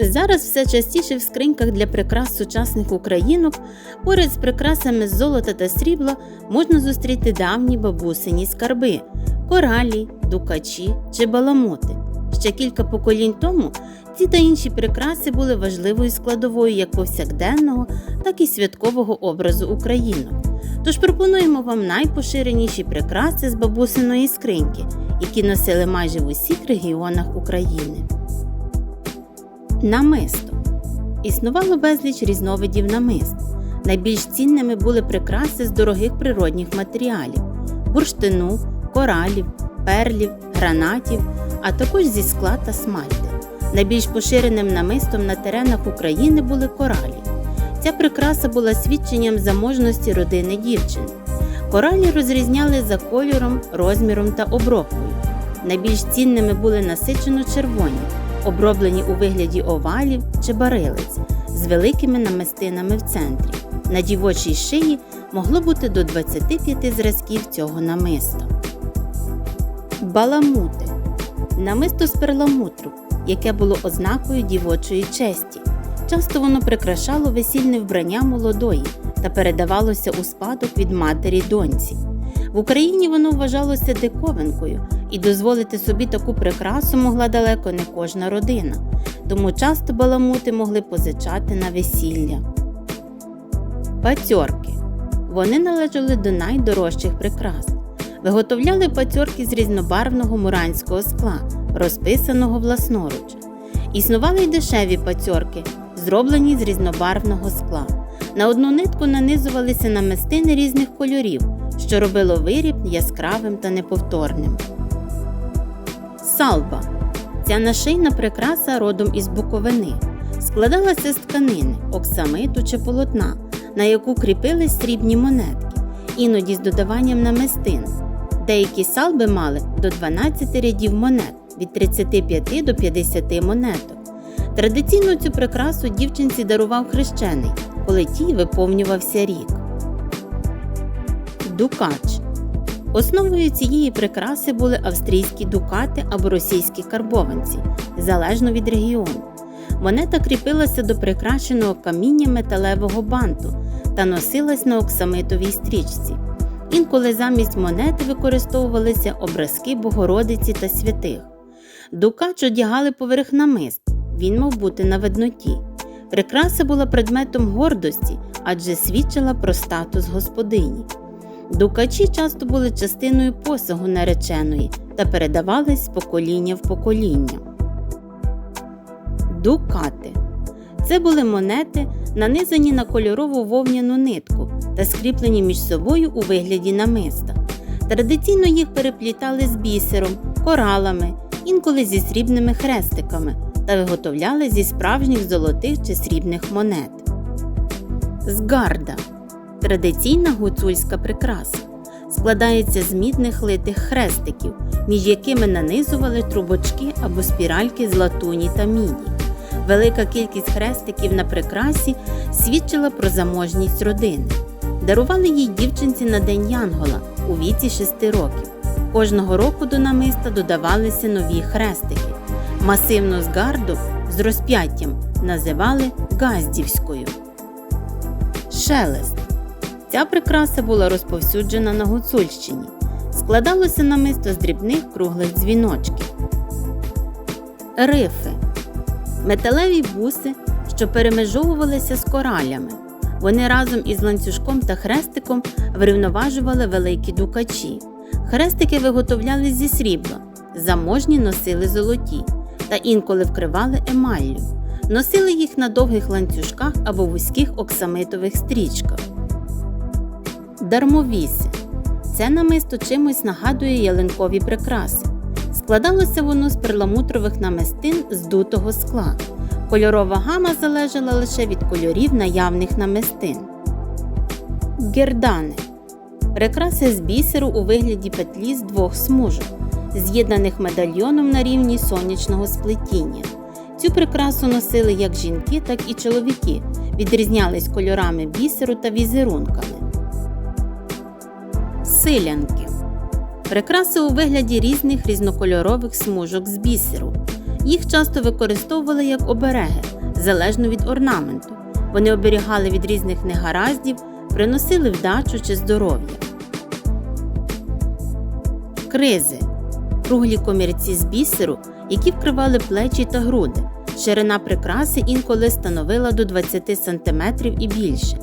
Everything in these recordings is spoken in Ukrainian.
Зараз все частіше в скриньках для прикрас сучасних українок поряд з прикрасами з золота та срібла можна зустріти давні бабусині скарби коралі, дукачі чи баламоти. Ще кілька поколінь тому ці та інші прикраси були важливою складовою як повсякденного, так і святкового образу українок. Тож пропонуємо вам найпоширеніші прикраси з бабусиної скриньки, які носили майже в усіх регіонах України. Намисто. Існувало безліч різновидів намист. Найбільш цінними були прикраси з дорогих природних матеріалів бурштину, коралів, перлів, гранатів, а також зі скла та смальти. Найбільш поширеним намистом на теренах України були коралі. Ця прикраса була свідченням заможності родини дівчини. Коралі розрізняли за кольором, розміром та обробкою. Найбільш цінними були насичено червоні, оброблені у вигляді овалів чи барилиць з великими намистинами в центрі. На дівочій шиї могло бути до 25 зразків цього намиста. Баламути намисто з перламутру, яке було ознакою дівочої честі. Часто воно прикрашало весільне вбрання молодої та передавалося у спадок від матері доньці. В Україні воно вважалося диковинкою, і дозволити собі таку прикрасу могла далеко не кожна родина, тому часто баламути могли позичати на весілля. Пацьорки вони належали до найдорожчих прикрас. Виготовляли пацьорки з різнобарвного муранського скла, розписаного власноруч. Існували й дешеві пацьорки, зроблені з різнобарвного скла. На одну нитку нанизувалися намистини різних кольорів, що робило виріб яскравим та неповторним. Салба ця нашийна прикраса родом із Буковини. Складалася з тканини, оксамиту чи полотна, на яку кріпились срібні монетки, іноді з додаванням намистин. Деякі салби мали до 12 рядів монет від 35 до 50 монеток. Традиційно цю прикрасу дівчинці дарував хрещений, коли тій виповнювався рік. Дукач Основою цієї прикраси були австрійські дукати або російські карбованці, залежно від регіону. Монета кріпилася до прикрашеного каміння металевого банту та носилась на оксамитовій стрічці. Інколи замість монети використовувалися образки Богородиці та святих. Дукач одягали поверх намист, він мав бути на видноті. Прикраса була предметом гордості, адже свідчила про статус господині. Дукачі часто були частиною посагу нареченої та передавались з покоління в покоління. Дукати це були монети, нанизані на кольорову вовняну нитку та скріплені між собою у вигляді намиста. Традиційно їх переплітали з бісером, коралами, інколи зі срібними хрестиками та виготовляли зі справжніх золотих чи срібних монет. Згарда традиційна гуцульська прикраса. Складається з мідних литих хрестиків, між якими нанизували трубочки або спіральки з латуні та міді. Велика кількість хрестиків на прикрасі свідчила про заможність родини. Дарували їй дівчинці на День Янгола у віці 6 років. Кожного року до намиста додавалися нові хрестики. Масивну згарду з розп'яттям називали Газдівською. Шелест. Ця прикраса була розповсюджена на Гуцульщині. Складалося намисто з дрібних круглих дзвіночків. Рифи металеві буси, що перемежовувалися з коралями. Вони разом із ланцюжком та хрестиком врівноважували великі дукачі. Хрестики виготовляли зі срібла, заможні носили золоті та інколи вкривали емаллю. Носили їх на довгих ланцюжках або вузьких оксамитових стрічках. Дармовіси це намисто чимось нагадує ялинкові прикраси. Складалося воно з перламутрових намистин з дутого скла. Кольорова гама залежала лише від кольорів наявних намистин. Гердани прикраси з бісеру у вигляді петлі з двох смужок, з'єднаних медальйоном на рівні сонячного сплетіння. Цю прикрасу носили як жінки, так і чоловіки, відрізнялись кольорами бісеру та візерунками. Силянки прикраси у вигляді різних різнокольорових смужок з бісеру. Їх часто використовували як обереги, залежно від орнаменту. Вони оберігали від різних негараздів, приносили вдачу чи здоров'я. Кризи круглі комірці з бісеру, які вкривали плечі та груди. Ширина прикраси інколи становила до 20 см і більше.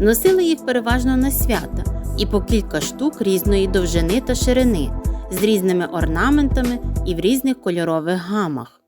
Носили їх переважно на свята і по кілька штук різної довжини та ширини з різними орнаментами і в різних кольорових гамах.